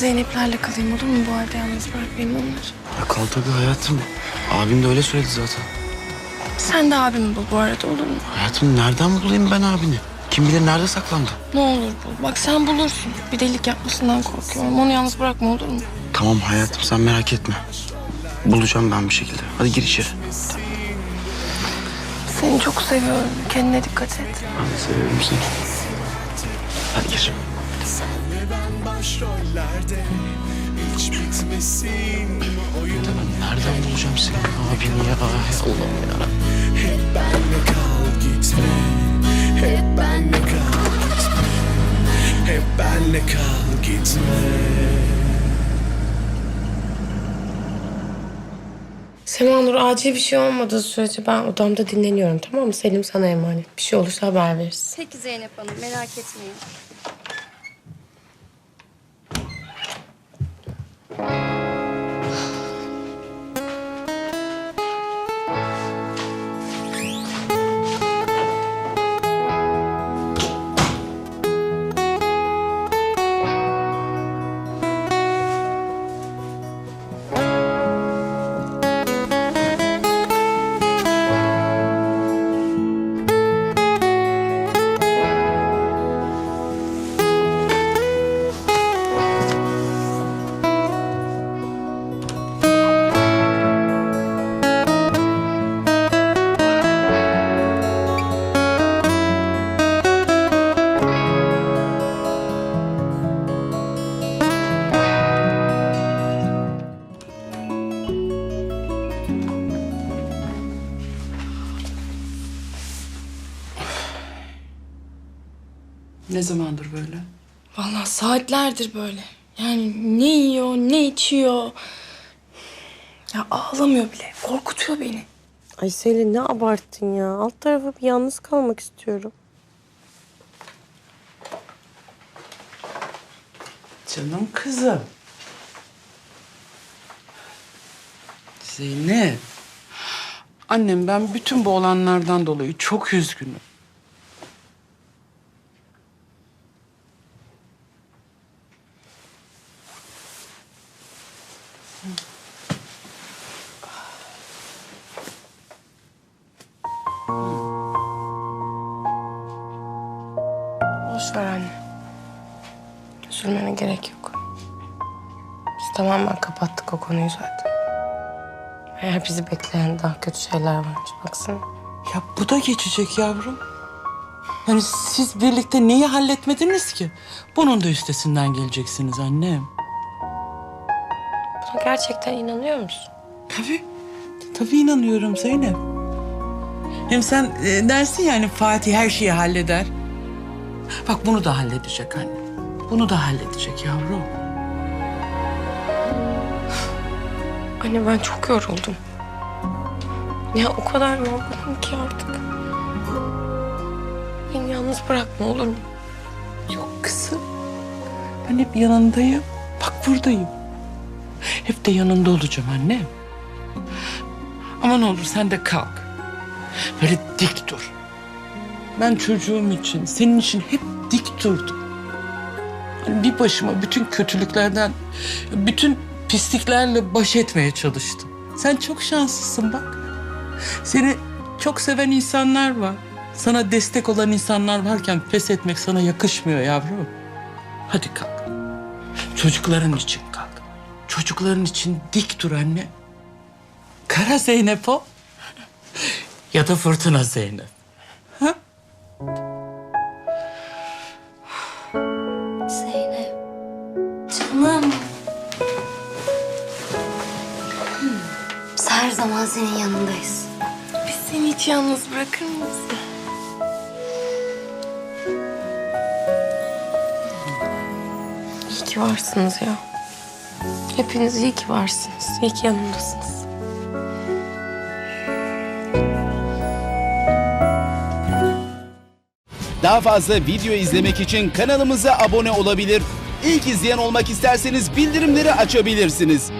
Zeynep'lerle kalayım olur mu? Bu halde yalnız bırakmayayım onları. Ya kal tabii hayatım. Abim de öyle söyledi zaten. Sen de abimi bul bu arada olur mu? Hayatım nereden bulayım ben abini? Kim bilir nerede saklandı? Ne olur bul. Bak sen bulursun. Bir delilik yapmasından korkuyorum. Onu yalnız bırakma olur mu? Tamam hayatım sen merak etme. Bulacağım ben bir şekilde. Hadi gir içeri. Seni çok seviyorum. Kendine dikkat et. Ben de seviyorum seni. Hadi gir. Başrollerde hiç bitmesin oyun Ben nereden bulacağım senin abini ya? Allah'ım ya. hep benle kal gitme hep benle kal gitme hep benle kal gitme Sema Nur acil bir şey olmadığı sürece ben odamda dinleniyorum tamam mı? Selim sana emanet. Bir şey olursa haber verirsin. Peki Zeynep Hanım merak etmeyin. Ne zamandır böyle? Vallahi saatlerdir böyle. Yani ne yiyor, ne içiyor. Ya ağlamıyor bile. Korkutuyor beni. Ay Selin ne abarttın ya. Alt tarafa bir yalnız kalmak istiyorum. Canım kızım. Zeynep. Annem ben bütün bu olanlardan dolayı çok üzgünüm. Ver anne. Üzülmene gerek yok. Biz tamamen kapattık o konuyu zaten. Eğer bizi bekleyen daha kötü şeyler varmış. Baksana. Ya bu da geçecek yavrum. Yani siz birlikte neyi halletmediniz ki? Bunun da üstesinden geleceksiniz annem. Buna gerçekten inanıyor musun? Tabii. Tabii inanıyorum Zeynep. Hem sen e, dersin yani Fatih her şeyi halleder. Bak bunu da halledecek anne. Bunu da halledecek yavrum. Anne ben çok yoruldum. Ya o kadar yorgunum ki artık. Beni yalnız bırakma olur mu? Yok kızım. Ben hep yanındayım. Bak buradayım. Hep de yanında olacağım annem. Ama ne olur sen de kalk. Böyle dik dur. Ben çocuğum için, senin için hep dik durdum. Hani bir başıma bütün kötülüklerden, bütün pisliklerle baş etmeye çalıştım. Sen çok şanslısın bak. Seni çok seven insanlar var. Sana destek olan insanlar varken pes etmek sana yakışmıyor yavrum. Hadi kalk. Çocukların için kalk. Çocukların için dik dur anne. Kara Zeynep o. Ya da fırtına. Zeynep. Zaman senin yanındayız. Biz seni hiç yalnız bırakır mıyız? İyi ki varsınız ya. Hepiniz iyi ki varsınız. İyi ki yanımdasınız. Daha fazla video izlemek için kanalımıza abone olabilir. İlk izleyen olmak isterseniz bildirimleri açabilirsiniz.